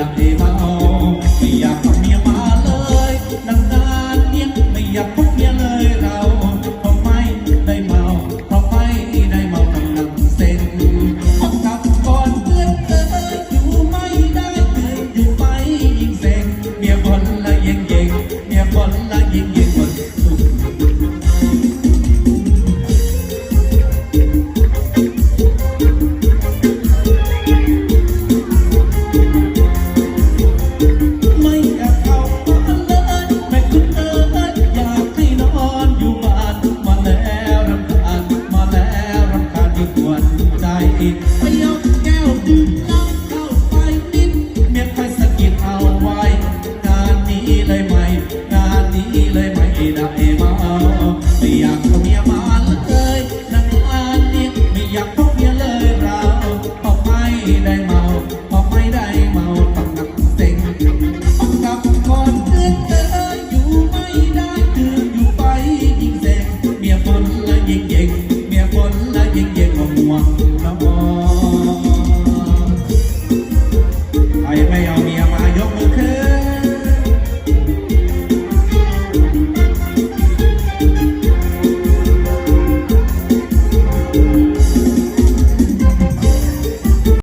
เลยไม่ได้เมาไม่อยากพบเมียมาเลยนานๆเนี่ยไม่อยากพบเมียเลยเรา แก้วดื่มน้าเข้าไปนิดเมียคอยสะกิดเอาไว้งานนี้เลยไหมงานนี้เลยไหมได้มาไม่อยากเอาเมียมาเลยนานนี้ไม่อยากพบเมียเลยเราพอไม่ได้เมาพอไม่ได้เมาปักกับเต็งปักกับคนอื่นเธออยู่ไม่ได้คืออยู่ไปยิ่งเซ็งเมียคนละยิงเย็ง Mẹ con là những dây mộng ngoan Nó Don't